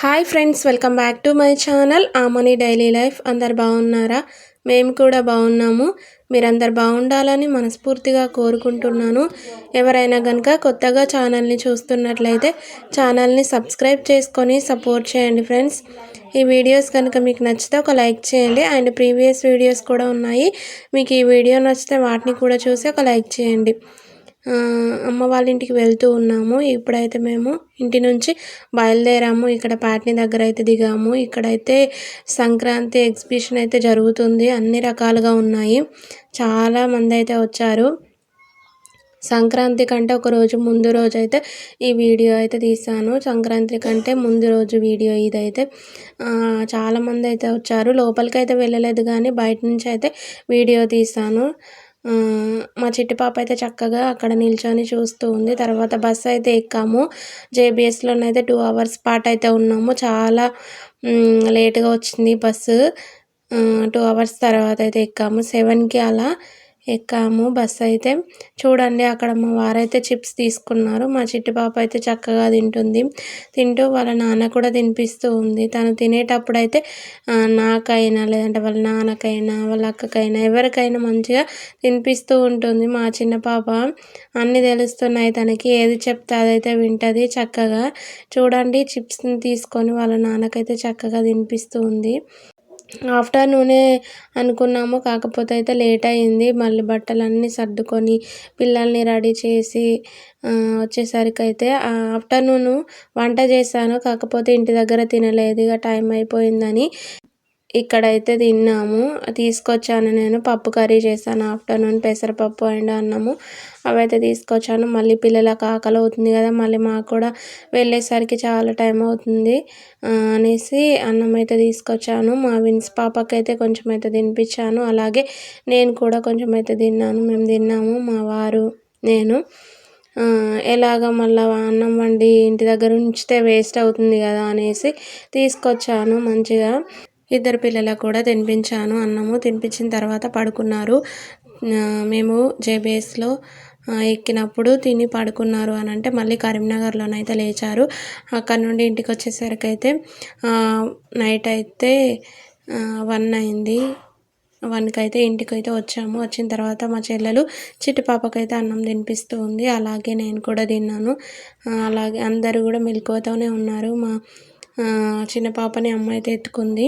Hi friends welcome back to my channel. Amani daily life. అందరు బాగున్నారా? మేము కూడా బాగున్నాము. మీరందరు బాగుండాలని మనస్ఫూర్తిగా కోరుకుంటున్నాను. ఎవరైనా కనుక కొత్తగా ఛానల్ని చూస్తున్నట్లయితే ఛానల్ని సబ్స్క్రైబ్ చేసుకొని సపోర్ట్ చేయండి ఫ్రెండ్స్. ఈ వీడియోస్ కనుక మీకు నచ్చితే ఒక లైక్ చేయండి. అండ్ ప్రీవియస్ వీడియోస్ కూడా ఉన్నాయి. మీకు ఈ వీడియో నచ్చితే వాటిని కూడా చూసి ఒక లైక్ చేయండి. అమ్మ వాళ్ళ ఇంటికి వెళ్తూ ఉన్నాము. ఇప్పుడైతే మేము ఇంటి నుంచి బయలుదేరాము. ఇక్కడ పాట్ని దగ్గర అయితే దిగాము. ఇక్కడైతే సంక్రాంతి ఎగ్జిబిషన్ అయితే జరుగుతుంది. అన్ని రకాలుగా ఉన్నాయి. చాలా మంది అయితే వచ్చారు. సంక్రాంతి కంటే ఒక రోజు ముందు రోజు అయితే ఈ వీడియో అయితే తీసాను సంక్రాంతి కంటే ముందు రోజు వీడియో ఇదైతే. చాలామంది అయితే వచ్చారు. లోపలికి అయితే వెళ్ళలేదు కానీ బయట నుంచి అయితే వీడియో తీసాను మా చిట్టి పాప అయితే చక్కగా అక్కడ నిల్చొని చూస్తూ ఉంది. తర్వాత బస్సు అయితే ఎక్కాము. జేబీఎస్లోనైతే టూ అవర్స్ పాటు అయితే ఉన్నాము. చాలా లేట్గా వచ్చింది బస్సు. టూ అవర్స్ తర్వాత అయితే ఎక్కాము. సెవెన్కి అలా ఎక్కాము బస్ అయితే. చూడండి అక్కడ మా వారైతే చిప్స్ తీసుకున్నారు. మా చిట్టి పాప అయితే చక్కగా తింటుంది. తింటూ వాళ్ళ నాన్న కూడా తినిపిస్తూ ఉంది. తను తినేటప్పుడు అయితే నాకైనా లేదంటే వాళ్ళ నాన్నకైనా వాళ్ళ అక్కకైనా ఎవరికైనా మంచిగా తినిపిస్తూ ఉంటుంది. మా చిన్న పాప అన్నీ తెలుస్తున్నాయి తనకి. ఏది చెప్తే అదైతే వింటుంది చక్కగా. చూడండి చిప్స్ని తీసుకొని వాళ్ళ నాన్నకైతే చక్కగా తినిపిస్తూ ఉంది. ఆఫ్టర్నూనే అనుకున్నాము. కాకపోతే అయితే లేట్ అయింది. మళ్ళీ బట్టలన్నీ సర్దుకొని పిల్లల్ని రెడీ చేసి వచ్చేసరికి అయితే ఆఫ్టర్నూను వంట చేశాను. కాకపోతే ఇంటి దగ్గర తినలేదు. ఇక టైం అయిపోయిందని ఇక్కడైతే తిన్నాము. తీసుకొచ్చాను నేను. పప్పు కర్రీ చేశాను. ఆఫ్టర్నూన్ పెసరపప్పు అండ్ అన్నము అవైతే తీసుకొచ్చాను. మళ్ళీ పిల్లలకు ఆకలి అవుతుంది కదా మళ్ళీ మాకు కూడా వెళ్ళేసరికి చాలా టైం అవుతుంది అనేసి అన్నం అయితే తీసుకొచ్చాను. మా విన్స్ పాపకి అయితే కొంచెం అయితే తినిపించాను. అలాగే నేను కూడా కొంచెం అయితే తిన్నాను. మేము తిన్నాము. మా వారు నేను ఎలాగ మళ్ళీ అన్నం వండి ఇంటి దగ్గర ఉంచితే వేస్ట్ అవుతుంది కదా అనేసి తీసుకొచ్చాను మంచిగా. ఇద్దరు పిల్లలకు కూడా తినిపించాను అన్నము తినిపించిన తర్వాత పడుకున్నారు. మేము జేబీఎస్లో ఎక్కినప్పుడు తిని పడుకున్నారు అని అంటే మళ్ళీ కరీంనగర్లోనైతే లేచారు. అక్కడ నుండి ఇంటికి వచ్చేసరికి అయితే నైట్ అయితే వన్ అయింది. వన్కి అయితే ఇంటికి అయితే వచ్చాము. వచ్చిన తర్వాత మా చెల్లెలు చిట్టి పాపకైతే అన్నం తినిపిస్తూ ఉంది. అలాగే నేను కూడా తిన్నాను. అలాగే అందరూ కూడా మెలకువతోనే ఉన్నారు. మా చిన్న పాపని అమ్మ అయితే ఎత్తుకుంది.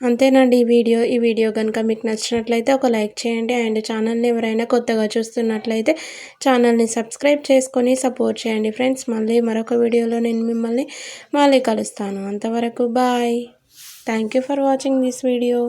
అంతేనండి ఈ వీడియో. ఈ వీడియో కనుక మీకు నచ్చినట్లయితే ఒక లైక్ చేయండి. అండ్ ఛానల్ని ఎవరైనా కొత్తగా చూస్తున్నట్లయితే ఛానల్ని సబ్స్క్రైబ్ చేసుకొని సపోర్ట్ చేయండి ఫ్రెండ్స్. మళ్ళీ మరొక వీడియోలో నేను మిమ్మల్ని మళ్ళీ కలుస్తాను. అంతవరకు bye. Thank you for watching this video.